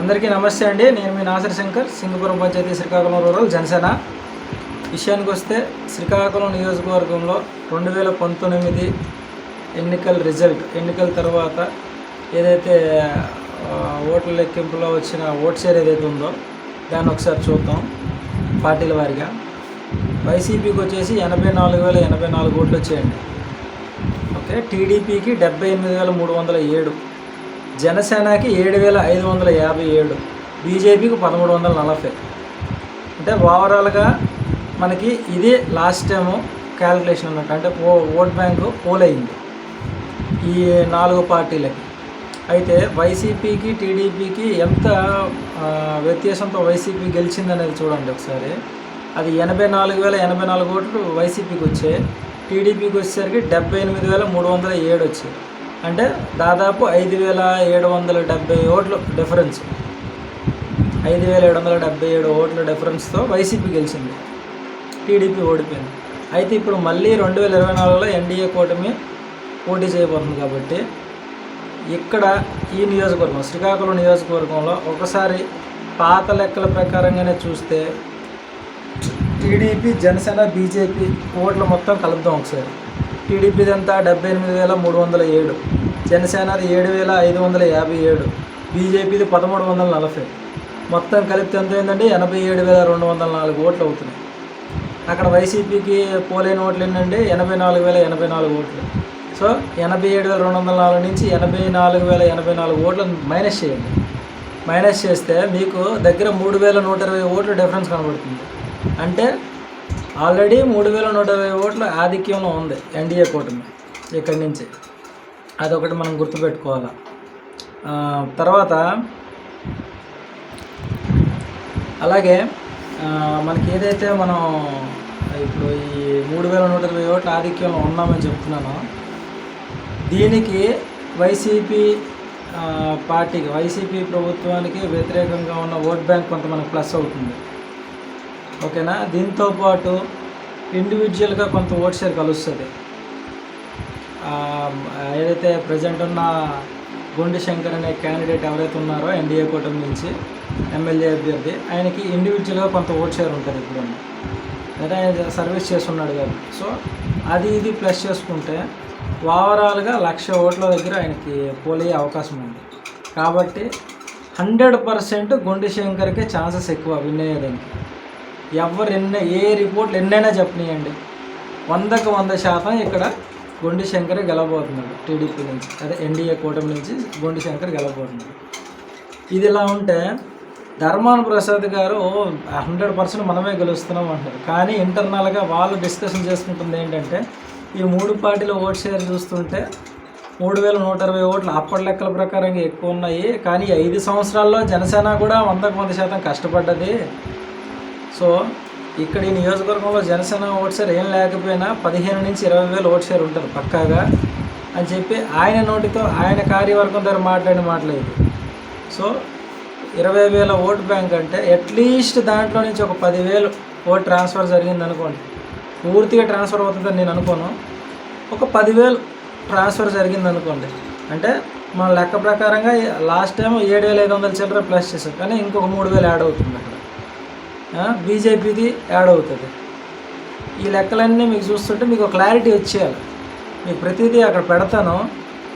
అందరికీ నమస్తే అండి. నేను మీ నాసర్ శంకర్ సింగపురం పంచాయతీ శ్రీకాకుళం రూరల్ జనసేన. విషయానికి వస్తే శ్రీకాకుళం నియోజకవర్గంలో రెండు వేల పంతొమ్మిది ఎన్నికల రిజల్ట్ ఎన్నికల తర్వాత ఏదైతే ఓట్ల లెక్కింపులో వచ్చిన ఓట్ షేర్ ఏదైతే ఉందో దాన్ని ఒకసారి చూద్దాం పార్టీల వారిగా. వైసీపీకి వచ్చేసి ఎనభై నాలుగు వేల ఎనభై నాలుగు ఓట్లు వచ్చాయండి. ఓకే టీడీపీకి డెబ్బై ఎనిమిది వేల మూడు వందల ఏడు. జనసేనకి ఏడు వేల ఐదు వందల యాభై ఏడు బీజేపీకి పదమూడు వందల నలభై. అంటే ఓవరాల్గా మనకి ఇది లాస్ట్ టైము క్యాలిక్యులేషన్ అన్నట్టు అంటే ఓ ఓట్ బ్యాంకు పోల్ అయింది ఈ నాలుగు పార్టీలకి. అయితే వైసీపీకి టీడీపీకి ఎంత వ్యత్యాసంతో వైసీపీ గెలిచిందనేది చూడండి ఒకసారి. అది ఎనభై నాలుగు వేల ఎనభై నాలుగు ఓట్లు వైసీపీకి వచ్చాయి. టీడీపీకి వచ్చేసరికి డెబ్బై ఎనిమిది వేల మూడు వందల ఏడు వచ్చాయి. అంటే దాదాపు ఐదు వేల ఏడు వందల డెబ్బై ఓట్లు డిఫరెన్స్. ఐదు వేల ఏడు వందల డెబ్బై ఏడు ఓట్ల డిఫరెన్స్తో వైసీపీ గెలిచింది. టీడీపీ ఓడిపోయింది. అయితే ఇప్పుడు మళ్ళీ రెండు వేల ఇరవై నాలుగులో ఎన్డీఏ కూటమి పోటీ చేయబోతుంది కాబట్టి ఇక్కడ ఈ నియోజకవర్గం శ్రీకాకుళం నియోజకవర్గంలో ఒకసారి పాత లెక్కల ప్రకారంగానే చూస్తే టీడీపీ జనసేన బీజేపీ ఓట్లు మొత్తం కలుపుదాం ఒకసారి. టీడీపీది అంతా డెబ్బై ఎనిమిది వేల మూడు వందల ఏడు జనసేనది ఏడు వేల ఐదు వందల యాభై ఏడు బీజేపీది పదమూడు వందల నలభై. మొత్తం కలిపితే ఎంత ఏంటంటే ఎనభై ఏడు వేల రెండు వందల నాలుగు ఓట్లు అవుతున్నాయి. అక్కడ వైసీపీకి పోలేని ఓట్లు ఏంటంటే ఎనభై నాలుగు వేల ఎనభై నాలుగు ఓట్లు. సో ఎనభై ఏడు వేల రెండు వందల నాలుగు నుంచి ఎనభై నాలుగు వేల ఎనభై నాలుగు ఓట్లు మైనస్ చేయండి. మైనస్ చేస్తే మీకు దగ్గర మూడు వేల నూట ఇరవై ఓట్లు డిఫరెన్స్ కనబడుతుంది. అంటే ఆల్రెడీ మూడు వేల నూట ఇరవై ఓట్ల ఆధిక్యంలో ఉంది ఎన్డీఏ కూటమి ఇక్కడి నుంచి. అదొకటి మనం గుర్తుపెట్టుకోవాలి. తర్వాత అలాగే మనకి ఏదైతే మనం ఇప్పుడు ఈ మూడు వేల నూట ఇరవై ఓట్ల ఆధిక్యంలో ఉన్నామని చెప్తున్నానో దీనికి వైసీపీ పార్టీకి వైసీపీ ప్రభుత్వానికి వ్యతిరేకంగా ఉన్న ఓట్ బ్యాంక్ కొంత మనకు ప్లస్ అవుతుంది. ఓకేనా? దీంతో పాటు ఇండివిజువల్గా కొంత ఓట్ షేర్ కలుస్తుంది. ఏదైతే ప్రజెంట్ ఉన్న గుండి శంకర్ అనే క్యాండిడేట్ ఎవరైతే ఉన్నారో ఎన్డీఏ కూటమి నుంచి ఎమ్మెల్యే అభ్యర్థి ఆయనకి ఇండివిజువల్గా కొంత ఓట్ షేర్ ఉంటుంది ఇప్పుడు. అంటే ఆయన సర్వీస్ చేస్తున్నాడు కాబట్టి సో అది ఇది ప్లస్ చేసుకుంటే ఓవరాల్గా లక్ష ఓట్ల దగ్గర ఆయనకి పోలయ్యే అవకాశం ఉంది. కాబట్టి హండ్రెడ్ పర్సెంట్ గుండి శంకర్కే ఛాన్సెస్ ఎక్కువ విన్ అయ్యేదానికి. ఎవరు ఎన్ని ఏ రిపోర్ట్లు ఎన్నైనా చెప్పనియండి. వందకు వంద శాతం ఇక్కడ గొండి శంకర్ గెలవబోతున్నాడు టీడీపీ నుంచి. అదే ఎన్డీఏ కూటమి నుంచి గొండి శంకర్ గెలవబోతున్నాడు. ఇది ఇలా ఉంటే ధర్మాన ప్రసాద్ గారు హండ్రెడ్ పర్సెంట్ మనమే గెలుస్తున్నాం అంటారు కానీ ఇంటర్నల్గా వాళ్ళు డిస్కషన్ చేసుకుంటుంది ఏంటంటే ఈ మూడు పార్టీల ఓట్ షేర్ చూస్తుంటే మూడు వేల నూట ఇరవై ఓట్లు అప్పటి లెక్కల ప్రకారంగా ఎక్కువ ఉన్నాయి. కానీ ఐదు సంవత్సరాల్లో జనసేన కూడా వందకు వంద శాతం కష్టపడ్డది. సో ఇక్కడ ఈ నియోజకవర్గంలో జనసేన ఓట్ షేర్ ఏం లేకపోయినా పదిహేను నుంచి ఇరవై వేలు ఓట్ షేర్ ఉంటుంది పక్కాగా. అని చెప్పి ఆయన నోటితో ఆయన కార్యవర్గం ద్వారా మాట్లాడిన మాటలేదు సో ఇరవై వేల ఓట్ బ్యాంక్ అంటే అట్లీస్ట్ దాంట్లో నుంచి ఒక పదివేలు ఓట్ ట్రాన్స్ఫర్ జరిగింది అనుకోండి. పూర్తిగా ట్రాన్స్ఫర్ అవుతుందని నేను అనుకోను. ఒక పదివేలు ట్రాన్స్ఫర్ జరిగింది అనుకోండి. అంటే మన లెక్క ప్రకారంగా లాస్ట్ టైం ఏడు వేల ఐదు వందల చిల్లర ప్లస్ చేసాం కానీ ఇంకొక మూడు వేలు యాడ్ అవుతుంది అక్కడ. బీజేపీది యాడ్ అవుతుంది. ఈ లెక్కలన్నీ మీకు చూస్తుంటే మీకు క్లారిటీ వచ్చేయాలి. మీకు ప్రతిదీ అక్కడ పెడతాను.